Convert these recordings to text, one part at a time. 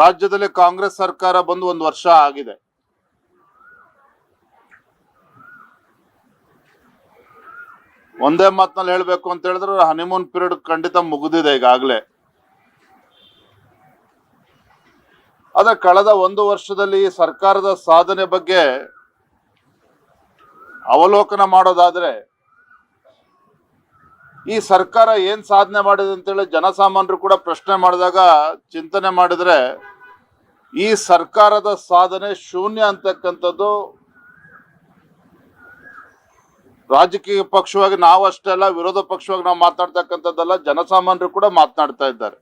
ರಾಜ್ಯದಲ್ಲಿ ಕಾಂಗ್ರೆಸ್ ಸರ್ಕಾರ ಬಂದು ಒಂದು ವರ್ಷ ಆಗಿದೆ. ಒಂದೇ ಮಾತಿನಲ್ಲಿ ಹೇಳ್ಬೇಕು ಅಂತ ಹೇಳಿದ್ರೆ ಹನಿಮೂನ್ ಪೀರಿಯಡ್ ಖಂಡಿತ ಮುಗಿದಿದೆ ಈಗಾಗಲೇ. ಆದ್ರೆ ಕಳೆದ ಒಂದು ವರ್ಷದಲ್ಲಿ ಸರ್ಕಾರದ ಸಾಧನೆ ಬಗ್ಗೆ ಅವಲೋಕನ ಮಾಡೋದಾದ್ರೆ ಈ ಸರ್ಕಾರ ಏನ್ ಸಾಧನೆ ಮಾಡಿದೆ ಅಂತೇಳಿ ಜನಸಾಮಾನ್ಯರು ಕೂಡ ಪ್ರಶ್ನೆ ಮಾಡಿದಾಗ ಚಿಂತನೆ ಮಾಡಿದ್ರೆ ಈ ಸರ್ಕಾರದ ಸಾಧನೆ ಶೂನ್ಯ ಅಂತಕ್ಕಂಥದ್ದು ರಾಜಕೀಯ ಪಕ್ಷವಾಗಿ ನಾವು ಅಷ್ಟೇ ಅಲ್ಲ, ವಿರೋಧ ಪಕ್ಷವಾಗಿ ನಾವು ಮಾತನಾಡ್ತಕ್ಕಂಥದ್ದಲ್ಲ ಜನಸಾಮಾನ್ಯರು ಕೂಡ ಮಾತನಾಡ್ತಾ ಇದ್ದಾರೆ.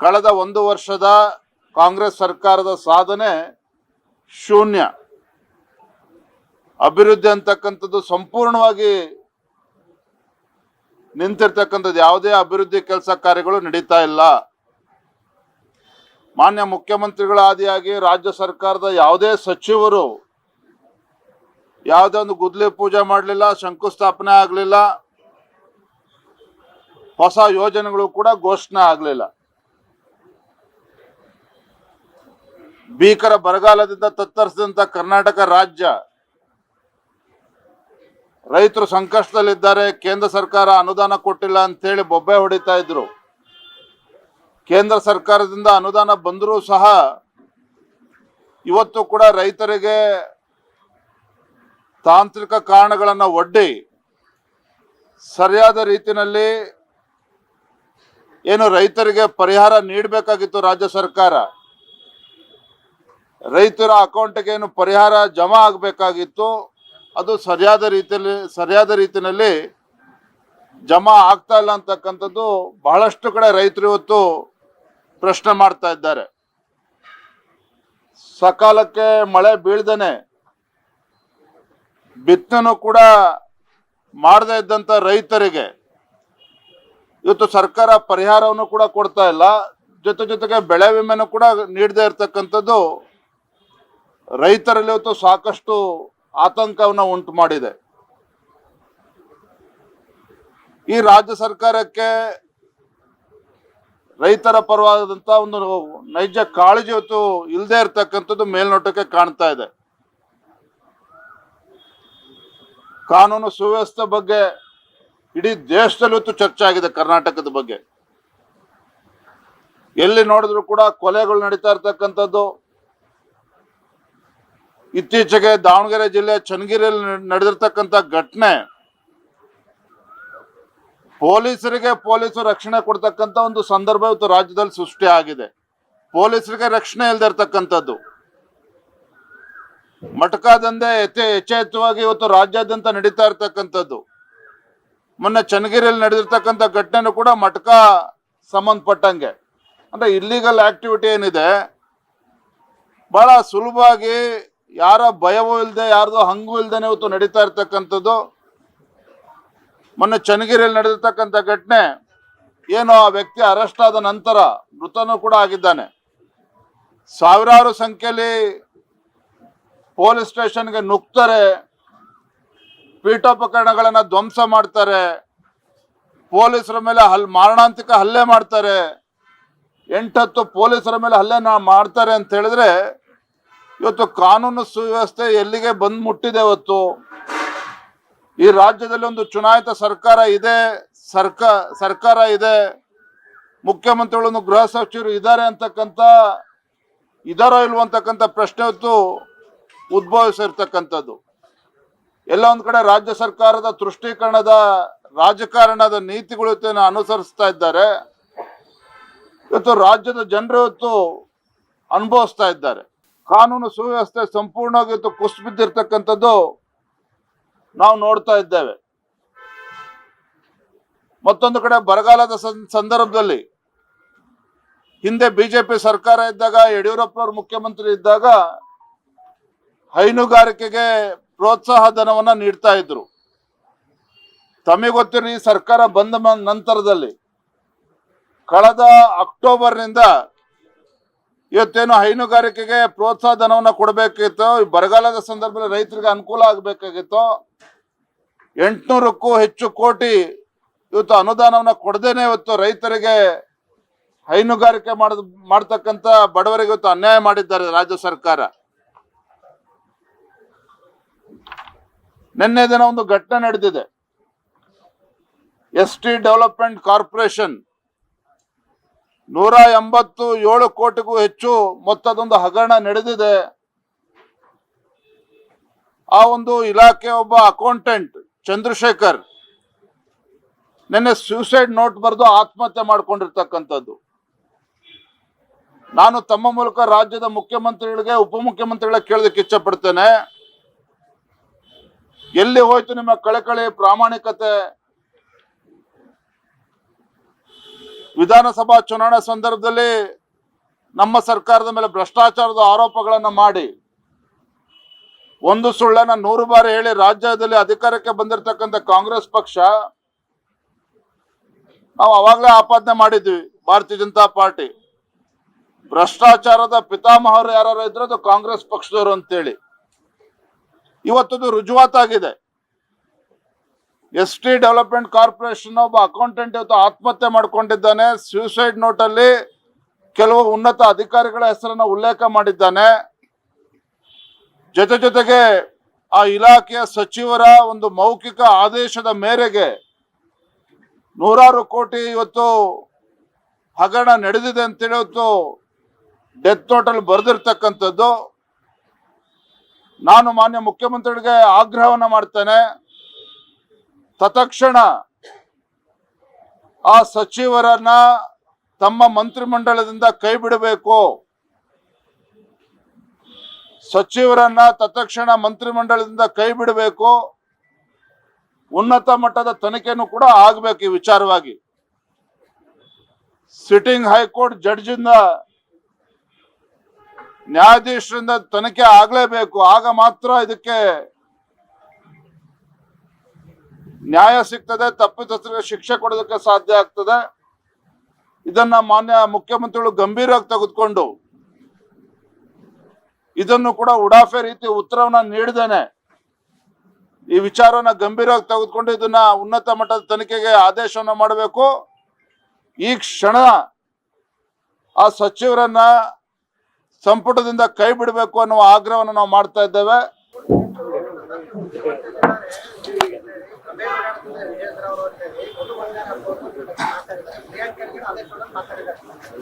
ಕಳೆದ ಒಂದು ವರ್ಷದ ಕಾಂಗ್ರೆಸ್ ಸರ್ಕಾರದ ಸಾಧನೆ ಶೂನ್ಯ. ಅಭಿವೃದ್ಧಿ ಅಂತಕ್ಕಂಥದ್ದು ಸಂಪೂರ್ಣವಾಗಿ ನಿಂತಿರ್ತಕ್ಕಂಥದ್ದು ಯಾವುದೇ ಅಭಿವೃದ್ಧಿ ಕೆಲಸ ಕಾರ್ಯಗಳು ನಡೀತಾ ಇಲ್ಲ. ಮಾನ್ಯ ಮುಖ್ಯಮಂತ್ರಿಗಳ ಆದಿಯಾಗಿ ರಾಜ್ಯ ಸರ್ಕಾರದ ಯಾವುದೇ ಸಚಿವರು ಯಾವುದೇ ಒಂದು ಗುದ್ಲಿ ಪೂಜೆ ಮಾಡಲಿಲ್ಲ, ಶಂಕುಸ್ಥಾಪನೆ ಆಗಲಿಲ್ಲ, ಹೊಸ ಯೋಜನೆಗಳು ಕೂಡ ಘೋಷಣೆ ಆಗಲಿಲ್ಲ. ಭೀಕರ ಬರಗಾಲದಿಂದ ತತ್ತರಿಸಿದಂತ ಕರ್ನಾಟಕ ರಾಜ್ಯ ರೈತರು ಸಂಕಷ್ಟದಲ್ಲಿದ್ದಾರೆ, ಕೇಂದ್ರ ಸರ್ಕಾರ ಅನುದಾನ ಕೊಟ್ಟಿಲ್ಲ ಅಂತೇಳಿ ಬೊಬ್ಬೆ ಹೊಡಿತಾ ಇದ್ರು. ಕೇಂದ್ರ ಸರ್ಕಾರದಿಂದ ಅನುದಾನ ಬಂದರೂ ಸಹ ಇವತ್ತು ಕೂಡ ರೈತರಿಗೆ ತಾಂತ್ರಿಕ ಕಾರಣಗಳನ್ನು ಒಡ್ಡಿ ಸರಿಯಾದ ರೀತಿಯಲ್ಲಿ ಏನು ರೈತರಿಗೆ ಪರಿಹಾರ ನೀಡಬೇಕಾಗಿತ್ತು ರಾಜ್ಯ ಸರ್ಕಾರ. ರೈತರ ಅಕೌಂಟ್ಗೆ ಏನು ಪರಿಹಾರ ಜಮಾ ಆಗಬೇಕಾಗಿತ್ತು. ಅದು ಸರಿಯಾದ ರೀತಿಯಲ್ಲಿ ಸರಿಯಾದ ರೀತಿಯಲ್ಲಿ ಜಮಾ ಆಗ್ತಾ ಇಲ್ಲ ಅಂತಕ್ಕಂಥದ್ದು ಬಹಳಷ್ಟು ಕಡೆ ರೈತರು ಇವತ್ತು ಪ್ರಶ್ನೆ ಮಾಡ್ತಾ ಇದ್ದಾರೆ. ಸಕಾಲಕ್ಕೆ ಮಳೆ ಬೀಳ್ದೇನೆ ಬಿತ್ತನೂ ಕೂಡ ಮಾಡದೇ ಇದ್ದಂತ ರೈತರಿಗೆ ಇವತ್ತು ಸರ್ಕಾರ ಪರಿಹಾರವನ್ನು ಕೂಡ ಕೊಡ್ತಾ ಇಲ್ಲ. ಜೊತೆ ಜೊತೆಗೆ ಬೆಳೆ ವಿಮೆನೂ ಕೂಡ ನೀಡದೇ ಇರತಕ್ಕಂಥದ್ದು ರೈತರಲ್ಲಿ ಇವತ್ತು ಸಾಕಷ್ಟು ಆತಂಕವನ್ನು ಉಂಟು ಮಾಡಿದೆ. ಈ ರಾಜ್ಯ ಸರ್ಕಾರಕ್ಕೆ ರೈತರ ಪರವಾದಂತ ಒಂದು ನೈಜ ಕಾಳಜಿ ಇವತ್ತು ಇಲ್ಲದೆ ಇರತಕ್ಕಂಥದ್ದು ಮೇಲ್ನೋಟಕ್ಕೆ ಕಾಣ್ತಾ ಇದೆ. ಕಾನೂನು ಸುವ್ಯವಸ್ಥೆ ಬಗ್ಗೆ ಇಡೀ ದೇಶದಲ್ಲಿ ಇವತ್ತು ಚರ್ಚೆ ಆಗಿದೆ ಕರ್ನಾಟಕದ ಬಗ್ಗೆ. ಎಲ್ಲಿ ನೋಡಿದ್ರು ಕೂಡ ಕೊಲೆಗಳು ನಡೀತಾ ಇರ್ತಕ್ಕಂಥದ್ದು. ಇತ್ತೀಚೆಗೆ ದಾವಣಗೆರೆ ಜಿಲ್ಲೆ ಚನ್ನಗಿರಿಯಲ್ಲಿ ನಡೆದಿರ್ತಕ್ಕಂಥ ಘಟನೆ, ಪೊಲೀಸರಿಗೆ ಪೊಲೀಸರು ರಕ್ಷಣೆ ಕೊಡ್ತಕ್ಕಂಥ ಒಂದು ಸಂದರ್ಭ ಇವತ್ತು ರಾಜ್ಯದಲ್ಲಿ ಸೃಷ್ಟಿ ಆಗಿದೆ. ಪೊಲೀಸರಿಗೆ ರಕ್ಷಣೆ ಇಲ್ಲದೆ ಇರ್ತಕ್ಕಂಥದ್ದು. ಯಥೇ ಯಥೇಚ್ಛವಾಗಿ ಇವತ್ತು ರಾಜ್ಯಾದ್ಯಂತ ನಡೀತಾ ಇರ್ತಕ್ಕಂಥದ್ದು. ಮೊನ್ನೆ ಚನ್ನಗಿರಿಯಲ್ಲಿ ನಡೆದಿರ್ತಕ್ಕಂಥ ಘಟನೆನೂ ಕೂಡ ಮಟಕ ಸಂಬಂಧಪಟ್ಟಂಗೆ. ಅಂದ್ರೆ ಇಲ್ಲಿಗಲ್ ಆಕ್ಟಿವಿಟಿ ಏನಿದೆ, ಬಹಳ ಸುಲಭವಾಗಿ ಯಾರ ಭಯವೂ ಇಲ್ಲದೆ ಯಾರ್ದು ಹಂಗೂ ಇಲ್ದೇನೆ ಇವತ್ತು ನಡೀತಾ ಇರ್ತಕ್ಕಂಥದ್ದು. ಮೊನ್ನೆ ಚನ್ನಗಿರಿಯಲ್ಲಿ ನಡೆದಿರ್ತಕ್ಕಂಥ ಘಟನೆ, ಏನು ಆ ವ್ಯಕ್ತಿ ಅರೆಸ್ಟ್ ಆದ ನಂತರ ಮೃತನು ಕೂಡ ಆಗಿದ್ದಾನೆ. ಸಾವಿರಾರು ಸಂಖ್ಯೆಯಲ್ಲಿ ಪೊಲೀಸ್ ಸ್ಟೇಷನ್ಗೆ ನುಗ್ತಾರೆ, ಪೀಠೋಪಕರಣಗಳನ್ನ ಧ್ವಂಸ ಮಾಡ್ತಾರೆ, ಪೊಲೀಸರ ಮೇಲೆ ಹಲ್, ಮಾರಣಾಂತಿಕ ಹಲ್ಲೆ ಮಾಡ್ತಾರೆ. ಎಂಟತ್ತು ಪೊಲೀಸರ ಮೇಲೆ ಹಲ್ಲೆ ಮಾಡ್ತಾರೆ ಅಂತ ಹೇಳಿದ್ರೆ ಇವತ್ತು ಕಾನೂನು ಸುವ್ಯವಸ್ಥೆ ಎಲ್ಲಿಗೆ ಬಂದ್ ಮುಟ್ಟಿದೆ ಇವತ್ತು ಈ ರಾಜ್ಯದಲ್ಲಿ ಒಂದು ಚುನಾಯಿತ ಸರ್ಕಾರ ಇದೆ ಸರ್ಕಾರ ಸರ್ಕಾರ ಇದೆ ಮುಖ್ಯಮಂತ್ರಿಗಳು ಗೃಹ ಸಚಿವರು ಇದ್ದಾರೆ ಅಂತಕ್ಕಂಥ, ಇದಾರೋ ಇಲ್ವೋ ಅಂತಕ್ಕಂಥ ಪ್ರಶ್ನೆ ಇವತ್ತು ಉದ್ಭವಿಸಿರ್ತಕ್ಕಂಥದ್ದು. ಎಲ್ಲ ಒಂದ್ ಕಡೆ ರಾಜ್ಯ ಸರ್ಕಾರದ ತುಷ್ಟೀಕರಣದ ರಾಜಕಾರಣದ ನೀತಿಗಳು ಅನುಸರಿಸ್ತಾ ಇದ್ದಾರೆ. ಇವತ್ತು ರಾಜ್ಯದ ಜನರು ಇವತ್ತು ಅನುಭವಿಸ್ತಾ ಇದ್ದಾರೆ. ಕಾನೂನು ಸುವ್ಯವಸ್ಥೆ ಸಂಪೂರ್ಣವಾಗಿ ಕುಸ್ ಬಿದ್ದಿರ್ತಕ್ಕಂಥದ್ದು ನಾವು ನೋಡ್ತಾ ಇದ್ದೇವೆ. ಮತ್ತೊಂದು ಕಡೆ ಬರಗಾಲದ ಸಂದರ್ಭದಲ್ಲಿ ಹಿಂದೆ ಬಿಜೆಪಿ ಸರ್ಕಾರ ಇದ್ದಾಗ, ಯಡಿಯೂರಪ್ಪನವರು ಮುಖ್ಯಮಂತ್ರಿ ಇದ್ದಾಗ ಹೈನುಗಾರಿಕೆಗೆ ಪ್ರೋತ್ಸಾಹ ಧನವನ್ನ ನೀಡ್ತಾ ಇದ್ರು. ತಮಗೆ ಈ ಸರ್ಕಾರ ಬಂದ ನಂತರದಲ್ಲಿ ಕಳೆದ ಅಕ್ಟೋಬರ್ನಿಂದ ಇವತ್ತೇನು ಹೈನುಗಾರಿಕೆಗೆ ಪ್ರೋತ್ಸಾಹ ಧನವನ್ನ ಕೊಡಬೇಕಿತ್ತು ಬರಗಾಲದ ಸಂದರ್ಭದಲ್ಲಿ ರೈತರಿಗೆ ಅನುಕೂಲ ಆಗಬೇಕಾಗಿತ್ತು. ಎಂಟುನೂರಕ್ಕೂ ಹೆಚ್ಚು ಕೋಟಿ ಇವತ್ತು ಅನುದಾನವನ್ನ ಕೊಡದೇನೆ ಇವತ್ತು ರೈತರಿಗೆ ಹೈನುಗಾರಿಕೆ ಮಾಡ ಮಾಡ್ತಕ್ಕಂಥ ಬಡವರಿಗೆ ಇವತ್ತು ಅನ್ಯಾಯ ಮಾಡಿದ್ದಾರೆ ರಾಜ್ಯ ಸರ್ಕಾರ. ನಿನ್ನೆ ದಿನ ಒಂದು ಘಟನೆ ನಡೆದಿದೆ. ಎಸ್ ಟಿ ಡೆವಲಪ್ಮೆಂಟ್ ಕಾರ್ಪೊರೇಷನ್ ನೂರ ಎಂಬತ್ತು ಏಳು ಕೋಟಿಗೂ ಹೆಚ್ಚು ಮೊತ್ತದೊಂದು ಹಗರಣ ನಡೆದಿದೆ. ಆ ಒಂದು ಇಲಾಖೆ ಒಬ್ಬ ಅಕೌಂಟೆಂಟ್ ಚಂದ್ರಶೇಖರ್ ನಿನ್ನೆ ಸೂಸೈಡ್ ನೋಟ್ ಬರೆದು ಆತ್ಮಹತ್ಯೆ ಮಾಡಿಕೊಂಡಿರ್ತಕ್ಕಂಥದ್ದು. ನಾನು ತಮ್ಮ ಮೂಲಕ ರಾಜ್ಯದ ಮುಖ್ಯಮಂತ್ರಿಗಳಿಗೆ ಉಪಮುಖ್ಯಮಂತ್ರಿಗಳಿಗೆ ಕೇಳೋದಕ್ಕೆ ಇಚ್ಛಪಡ್ತೇನೆ. ಎಲ್ಲಿ ಹೋಯ್ತು ನಿಮ್ಮ ಕಳಕಳಿ ಪ್ರಾಮಾಣಿಕತೆ? ವಿಧಾನಸಭಾ ಚುನಾವಣೆ ಸಂದರ್ಭದಲ್ಲಿ ನಮ್ಮ ಸರ್ಕಾರದ ಮೇಲೆ ಭ್ರಷ್ಟಾಚಾರದ ಆರೋಪಗಳನ್ನು ಮಾಡಿ ಒಂದು ಸುಳ್ಳನ್ನ ನೂರು ಬಾರಿ ಹೇಳಿ ರಾಜ್ಯದಲ್ಲಿ ಅಧಿಕಾರಕ್ಕೆ ಬಂದಿರತಕ್ಕಂಥ ಕಾಂಗ್ರೆಸ್ ಪಕ್ಷ ನಾವು ಅವಾಗಲೇ ಆಪಾದನೆ ಮಾಡಿದ್ವಿ, ಭಾರತೀಯ ಜನತಾ ಪಾರ್ಟಿ. ಭ್ರಷ್ಟಾಚಾರದ ಪಿತಾಮಹರು ಯಾರು ಇದ್ರೆ ಅದು ಕಾಂಗ್ರೆಸ್ ಪಕ್ಷದವರು ಅಂತೇಳಿ. ಇವತ್ತದು ರುಜುವಾತಾಗಿದೆ. ಎಸ್ ಟಿ ಡೆವಲಪ್ಮೆಂಟ್ ಕಾರ್ಪೊರೇಷನ್ ಒಬ್ಬ ಅಕೌಂಟೆಂಟ್ ಇವತ್ತು ಆತ್ಮಹತ್ಯೆ ಮಾಡಿಕೊಂಡಿದ್ದಾನೆ. ಸ್ಯೂಸೈಡ್ ನೋಟಲ್ಲಿ ಕೆಲವು ಉನ್ನತ ಅಧಿಕಾರಿಗಳ ಹೆಸರನ್ನ ಉಲ್ಲೇಖ ಮಾಡಿದ್ದಾನೆ. ಜೊತೆ ಜೊತೆಗೆ ಆ ಇಲಾಖೆಯ ಸಚಿವರ ಒಂದು ಮೌಖಿಕ ಆದೇಶದ ಮೇರೆಗೆ ನೂರಾರು ಕೋಟಿ ಇವತ್ತು ಹಗರಣ ನಡೆದಿದೆ ಅಂತೇಳಿ ಇವತ್ತು ಡೆತ್ ನೋಟಲ್ಲಿ ಬರೆದಿರ್ತಕ್ಕಂಥದ್ದು. ನಾನು ಮಾನ್ಯ ಮುಖ್ಯಮಂತ್ರಿಗಳಿಗೆ ಆಗ್ರಹವನ್ನು ಮಾಡ್ತೇನೆ. ತತ್ಕ್ಷಣ ಆ ಸಚಿವರನ್ನ ತಮ್ಮ ಮಂತ್ರಿಮಂಡಲದಿಂದ ಕೈ ಬಿಡಬೇಕು ಸಚಿವರನ್ನ ತತ್ಕ್ಷಣ ಮಂತ್ರಿಮಂಡಲದಿಂದ ಕೈ ಬಿಡಬೇಕು ಉನ್ನತ ಮಟ್ಟದ ತನಿಖೆನೂ ಕೂಡ ಆಗ್ಬೇಕು ಈ ವಿಚಾರವಾಗಿ. ಸಿಟ್ಟಿಂಗ್ ಹೈಕೋರ್ಟ್ ಜಡ್ಜಿಂದ ನ್ಯಾಯಾಧೀಶರಿಂದ ತನಿಖೆ ಆಗ್ಲೇಬೇಕು. ಆಗ ಮಾತ್ರ ಇದಕ್ಕೆ ನ್ಯಾಯ ಸಿಗ್ತದೆ ತಪ್ಪಿತಸ್ಥರಿಗೆ ಶಿಕ್ಷೆ ಕೊಡೋದಕ್ಕೆ ಸಾಧ್ಯ ಆಗ್ತದೆ. ಇದನ್ನ ಮಾನ್ಯ ಮುಖ್ಯಮಂತ್ರಿಗಳು ಗಂಭೀರವಾಗಿ ತೆಗೆದುಕೊಂಡು ಇದನ್ನು ಕೂಡ ಉಡಾಫೆ ರೀತಿ ಉತ್ತರವನ್ನ ನೀಡಿದ್ದೇನೆ. ಈ ವಿಚಾರವನ್ನ ಗಂಭೀರವಾಗಿ ತೆಗೆದುಕೊಂಡು ಇದನ್ನ ಉನ್ನತ ಮಟ್ಟದ ತನಿಖೆಗೆ ಆದೇಶವನ್ನು ಮಾಡಬೇಕು. ಈ ಕ್ಷಣ ಆ ಸಚಿವರನ್ನ ಸಂಪುಟದಿಂದ ಕೈ ಬಿಡಬೇಕು ಅನ್ನುವ ಆಗ್ರಹವನ್ನು ನಾವು ಮಾಡ್ತಾ ಇದ್ದೇವೆ.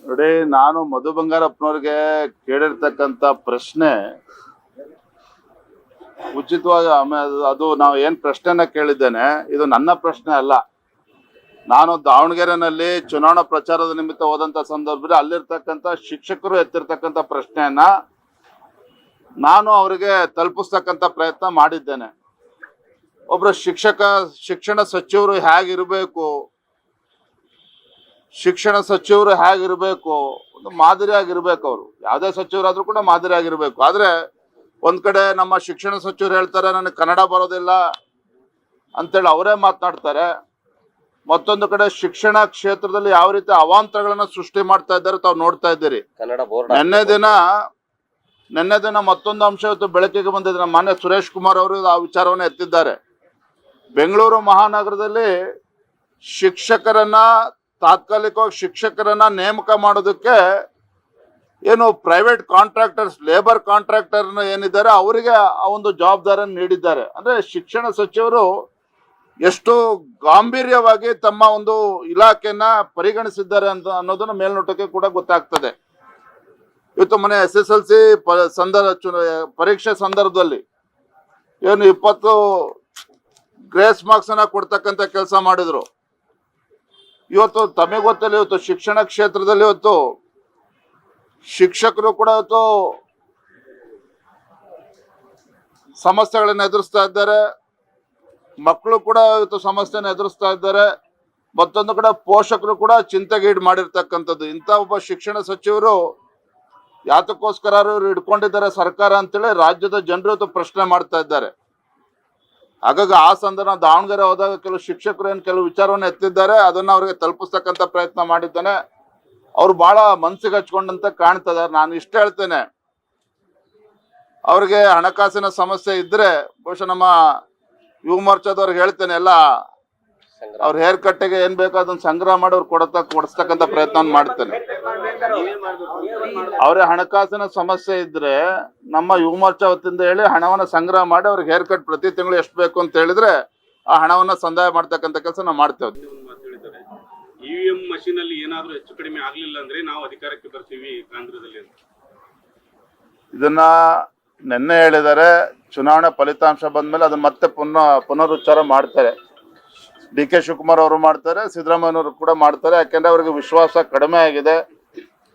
ನೋಡಿ, ನಾನು ಮಧು ಬಂಗಾರಪ್ಪನವ್ರಿಗೆ ಕೇಳಿರ್ತಕ್ಕಂತ ಪ್ರಶ್ನೆ ಉಚಿತವಾಗಿ ಅದು- ನಾವು ಏನ್ ಪ್ರಶ್ನೆನ ಕೇಳಿದ್ದೇನೆ, ಇದು ನನ್ನ ಪ್ರಶ್ನೆ ಅಲ್ಲ. ನಾನು ದಾವಣಗೆರೆನಲ್ಲಿ ಚುನಾವಣಾ ಪ್ರಚಾರದ ನಿಮಿತ್ತ ಹೋದಂತ ಸಂದರ್ಭದಲ್ಲಿ ಅಲ್ಲಿರ್ತಕ್ಕಂಥ ಶಿಕ್ಷಕರು ಎತ್ತಿರ್ತಕ್ಕಂಥ ಪ್ರಶ್ನೆಯನ್ನ ನಾನು ಅವರಿಗೆ ತಲುಪಿಸ್ತಕ್ಕಂಥ ಪ್ರಯತ್ನ ಮಾಡಿದ್ದೇನೆ. ಒಬ್ರು ಶಿಕ್ಷಕ ಶಿಕ್ಷಣ ಸಚಿವರು ಹೇಗಿರಬೇಕು? ಶಿಕ್ಷಣ ಸಚಿವರು ಹೇಗಿರಬೇಕು? ಒಂದು ಮಾದರಿಯಾಗಿರ್ಬೇಕು ಅವರು. ಯಾವುದೇ ಸಚಿವರಾದರೂ ಕೂಡ ಮಾದರಿಯಾಗಿರ್ಬೇಕು ಆದ್ರೆ ಒಂದ್ ಕಡೆ ನಮ್ಮ ಶಿಕ್ಷಣ ಸಚಿವರು ಹೇಳ್ತಾರೆ ನನಗೆ ಕನ್ನಡ ಬರೋದಿಲ್ಲ ಅಂತೇಳಿ ಅವರೇ ಮಾತನಾಡ್ತಾರೆ. ಮತ್ತೊಂದು ಕಡೆ ಶಿಕ್ಷಣ ಕ್ಷೇತ್ರದಲ್ಲಿ ಯಾವ ರೀತಿ ಅವಾಂತರಗಳನ್ನ ಸೃಷ್ಟಿ ಮಾಡ್ತಾ ಇದ್ದಾರೆ ತಾವು ನೋಡ್ತಾ ಇದ್ದೀರಿ. ಕನ್ನಡ ಬೋರ್ಡ್ ನಿನ್ನೆ ದಿನ ನಿನ್ನೆ ದಿನ ಮತ್ತೊಂದು ಅಂಶ ಇವತ್ತು ಬೆಳಕಿಗೆ ಬಂದಿದೆ. ನಮ್ಮ ಮಾನ್ಯ ಸುರೇಶ್ ಕುಮಾರ್ ಅವರು ಆ ವಿಚಾರವನ್ನು ಎತ್ತಿದ್ದಾರೆ. ಬೆಂಗಳೂರು ಮಹಾನಗರದಲ್ಲಿ ಶಿಕ್ಷಕರನ್ನ, ತಾತ್ಕಾಲಿಕವಾಗಿ ಶಿಕ್ಷಕರನ್ನ ನೇಮಕ ಮಾಡೋದಕ್ಕೆ ಏನು ಪ್ರೈವೇಟ್ ಕಾಂಟ್ರಾಕ್ಟರ್ಸ್ ಲೇಬರ್ ಕಾಂಟ್ರಾಕ್ಟರ್ ಏನಿದ್ದಾರೆ, ಅವರಿಗೆ ಆ ಒಂದು ಜವಾಬ್ದಾರಿಯನ್ನು ನೀಡಿದ್ದಾರೆ. ಅಂದ್ರೆ ಶಿಕ್ಷಣ ಸಚಿವರು ಎಷ್ಟು ಗಾಂಭೀರ್ಯವಾಗಿ ತಮ್ಮ ಒಂದು ಇಲಾಖೆಯನ್ನ ಪರಿಗಣಿಸಿದ್ದಾರೆ ಅಂತ ಅನ್ನೋದನ್ನ ಮೇಲ್ನೋಟಕ್ಕೆ ಕೂಡ ಗೊತ್ತಾಗ್ತದೆ. ಇವತ್ತು ಮನೆ ಎಸ್ ಎಸ್ ಎಲ್ ಸಿ ಸಂದರ್ಭ ಪರೀಕ್ಷೆ ಸಂದರ್ಭದಲ್ಲಿ ಏನು ಇಪ್ಪತ್ತು ಗ್ರೇಸ್ ಮಾರ್ಕ್ಸ್ ಅನ್ನ ಕೊಡ್ತಕ್ಕಂತ ಕೆಲಸ ಮಾಡಿದ್ರು. ಇವತ್ತು ತಮಗೆ ಗೊತ್ತಲ್ಲ ಇವತ್ತು ಶಿಕ್ಷಣ ಕ್ಷೇತ್ರದಲ್ಲಿ ಇವತ್ತು ಶಿಕ್ಷಕರು ಕೂಡ ಇವತ್ತು ಸಮಸ್ಯೆಗಳನ್ನ ಎದುರಿಸ್ತಾ ಇದ್ದಾರೆ. ಮಕ್ಕಳು ಕೂಡ ಇವತ್ತು ಸಮಸ್ಯೆನ ಎದುರಿಸ್ತಾ ಇದ್ದಾರೆ. ಮತ್ತೊಂದು ಕಡೆ ಪೋಷಕರು ಕೂಡ ಚಿಂತೆಗೀಡು ಮಾಡಿರ್ತಕ್ಕಂಥದ್ದು. ಇಂಥ ಒಬ್ಬ ಶಿಕ್ಷಣ ಸಚಿವರು ಯಾತಕ್ಕೋಸ್ಕರ ಇವ್ರು ಇಟ್ಕೊಂಡಿದ್ದಾರೆ ಸರ್ಕಾರ ಅಂತೇಳಿ ರಾಜ್ಯದ ಜನರು ಪ್ರಶ್ನೆ ಮಾಡ್ತಾ ಇದ್ದಾರೆ. ಹಾಗಾಗಿ ಆ ಸಂದರ್ಭ ದಾವಣಗೆರೆ ಹೋದಾಗ ಕೆಲವು ಶಿಕ್ಷಕರು ಏನು ಕೆಲವು ವಿಚಾರವನ್ನು ಎತ್ತಿದ್ದಾರೆ, ಅದನ್ನ ಅವರಿಗೆ ತಲುಪಿಸ್ತಕ್ಕಂಥ ಪ್ರಯತ್ನ ಮಾಡಿದ್ದೇನೆ. ಅವ್ರು ಬಹಳ ಮನಸ್ಸಿಗೆ ಹಚ್ಕೊಂಡಂತ ಕಾಣ್ತದ. ನಾನು ಇಷ್ಟ ಹೇಳ್ತೇನೆ. ಅವ್ರಿಗೆ ಹಣಕಾಸಿನ ಸಮಸ್ಯೆ ಇದ್ರೆ ಬಹುಶಃ ನಮ್ಮ ಯುವ ಮೋರ್ಚಾದವ್ರಿಗೆ ಹೇಳ್ತೇನೆ, ಎಲ್ಲ ಅವ್ರ ಹೇರ್ ಕಟ್ಟಿಗೆ ಏನ್ ಬೇಕೋ ಅದನ್ನ ಸಂಗ್ರಹ ಮಾಡಿ ಅವ್ರು ಕೊಡತ ಕೊಡಿಸ್ತಕ್ಕಂಥ ಪ್ರಯತ್ನ ಮಾಡ್ತೇನೆ. ಅವ್ರ ಹಣಕಾಸಿನ ಸಮಸ್ಯೆ ಇದ್ರೆ ನಮ್ಮ ಯುವ ಮೋರ್ಚಾ ವತಿಯಿಂದ ಹೇಳಿ ಹಣವನ್ನ ಸಂಗ್ರಹ ಮಾಡಿ ಅವ್ರಿಗೆ ಹೇರ್ ಕಟ್ ಪ್ರತಿ ತಿಂಗಳು ಎಷ್ಟು ಬೇಕು ಅಂತ ಹೇಳಿದ್ರೆ ಆ ಹಣವನ್ನ ಸಂದಾಯ ಮಾಡ್ತಕ್ಕಂತ ಕೆಲಸ ನಾವು ಮಾಡ್ತೇವೆ. ಇವಿಎಂ ಮಷೀನ್ ಅಲ್ಲಿ ಏನಾದ್ರೂ ಹೆಚ್ಚು ಕಡಿಮೆ ಆಗ್ಲಿಲ್ಲ ಅಂದ್ರೆ ನಾವು ಅಧಿಕಾರಕ್ಕೆ ಬರ್ತೀವಿ ಕೇಂದ್ರದಲ್ಲಿ ಇದನ್ನ ನಿನ್ನೆ ಹೇಳಿದ್ದಾರೆ ಚುನಾವಣಾ ಫಲಿತಾಂಶ ಬಂದ್ಮೇಲೆ ಅದನ್ನ ಮತ್ತೆ ಪುನಃ ಪುನರುಚ್ಚಾರ ಮಾಡ್ತಾರೆ. ಡಿ ಕೆ ಶಿವಕುಮಾರ್ ಅವರು ಮಾಡ್ತಾರೆ, ಸಿದ್ದರಾಮಯ್ಯನವರು ಕೂಡ ಮಾಡ್ತಾರೆ. ಯಾಕೆಂದ್ರೆ ಅವರಿಗೆ ವಿಶ್ವಾಸ ಕಡಿಮೆ ಆಗಿದೆ.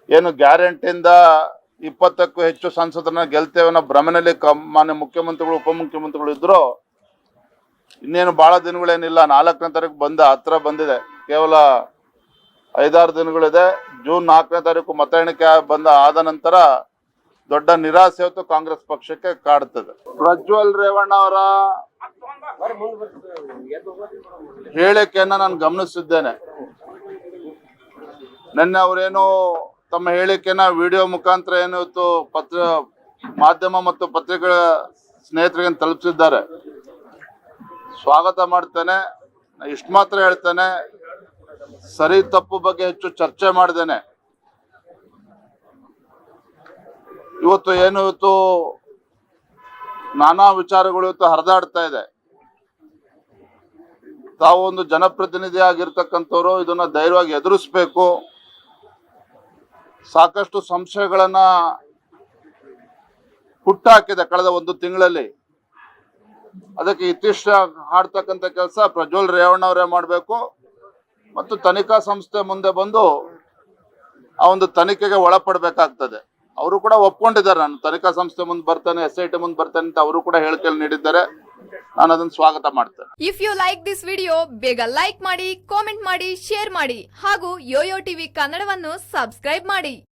ಏನು ಗ್ಯಾರಂಟಿಯಿಂದ ಇಪ್ಪತ್ತಕ್ಕೂ ಹೆಚ್ಚು ಸಂಸದರನ್ನ ಗೆಲ್ತೇವೆ ಅನ್ನೋ ಭ್ರಮೆನಲ್ಲಿ ಮಾನ್ಯ ಮುಖ್ಯಮಂತ್ರಿಗಳು, ಉಪಮುಖ್ಯಮಂತ್ರಿಗಳು ಇದ್ರು. ಇನ್ನೇನು ಬಹಳ ದಿನಗಳೇನಿಲ್ಲ. ನಾಲ್ಕನೇ ತಾರೀಕು ಬಂದ ಹತ್ರ ಬಂದಿದೆ. ಕೇವಲ ಐದಾರು ದಿನಗಳಿದೆ. ಜೂನ್ ನಾಲ್ಕನೇ ತಾರೀಕು ಮತ ಎಣಿಕೆ ಬಂದ ಆದ ನಂತರ ದೊಡ್ಡ ನಿರಾಸೆ ಹೊತ್ತು ಕಾಂಗ್ರೆಸ್ ಪಕ್ಷಕ್ಕೆ ಕಾಡ್ತದೆ. ಪ್ರಜ್ವಲ್ ರೇವಣ್ಣ ಅವರ ಹೇಳಿಕೆಯನ್ನ ನಾನು ಗಮನಿಸಿದ್ದೇನೆ ನಿನ್ನೆ ಅವರೇನು ತಮ್ಮ ಹೇಳಿಕೆನ ವಿಡಿಯೋ ಮುಖಾಂತರ ಏನಿತ್ತು ಪತ್ರ, ಮಾಧ್ಯಮ ಮತ್ತು ಪತ್ರಿಕೆಗಳ ಸ್ನೇಹಿತರಿಗೆ ತಲುಪಿಸಿದ್ದಾರೆ. ಸ್ವಾಗತ ಮಾಡ್ತೇನೆ. ಇಷ್ಟು ಮಾತ್ರ ಹೇಳ್ತೇನೆ. ಸರಿ ತಪ್ಪು ಬಗ್ಗೆ ಹೆಚ್ಚು ಚರ್ಚೆ ಮಾಡ್ದೇನೆ. ಇವತ್ತು ಏನು ಇವತ್ತು ನಾನಾ ವಿಚಾರಗಳು ಇವತ್ತು ಹರಿದಾಡ್ತಾ ಇದೆ. ತಾವು ಒಂದು ಜನಪ್ರತಿನಿಧಿ ಆಗಿರ್ತಕ್ಕಂಥವ್ರು, ಇದನ್ನ ಧೈರ್ಯವಾಗಿ ಎದುರಿಸ್ಬೇಕು. ಸಾಕಷ್ಟು ಸಂಶಯಗಳನ್ನ ಹುಟ್ಟಾಕಿದೆ ಕಳೆದ ಒಂದು ತಿಂಗಳಲ್ಲಿ. ಅದಕ್ಕೆ ಇತಿಷ್ಟ ಹಾಡ್ತಕ್ಕಂಥ ಕೆಲಸ ಪ್ರಜ್ವಲ್ ರೇವಣ್ಣ ಅವರೇ ಮಾಡಬೇಕು. ಮತ್ತು ತನಿಖಾ ಸಂಸ್ಥೆ ಮುಂದೆ ಬಂದು ಆ ಒಂದು ತನಿಖೆಗೆ ಒಳಪಡಬೇಕಾಗ್ತದೆ. ಅವರು ಕೂಡ ಒಪ್ಕೊಂಡಿದ್ದಾರೆ. ನಾನು ತನಿಖಾ ಸಂಸ್ಥೆ ಮುಂದೆ ಬರ್ತಾನೆ ಎಸ್ ಐ ಟಿ ಮುಂದೆ ಬರ್ತಾನೆ ಅಂತ ಅವರು ಕೂಡ ಹೇಳಿಕೆಯಲ್ಲಿ ನೀಡಿದ್ದಾರೆ. ನಾನು ಅದನ್ನು ಸ್ವಾಗತ ಮಾಡ್ತೇನೆ. If you like this video ಬೇಗ ಲೈಕ್ ಮಾಡಿ ಕಾಮೆಂಟ್ ಮಾಡಿ ಶೇರ್ ಮಾಡಿ ಹಾಗೂ ಯೋಯೋ ಟಿವಿ ಕನ್ನಡವನ್ನು ಸಬ್ಸ್ಕ್ರೈಬ್ ಮಾಡಿ.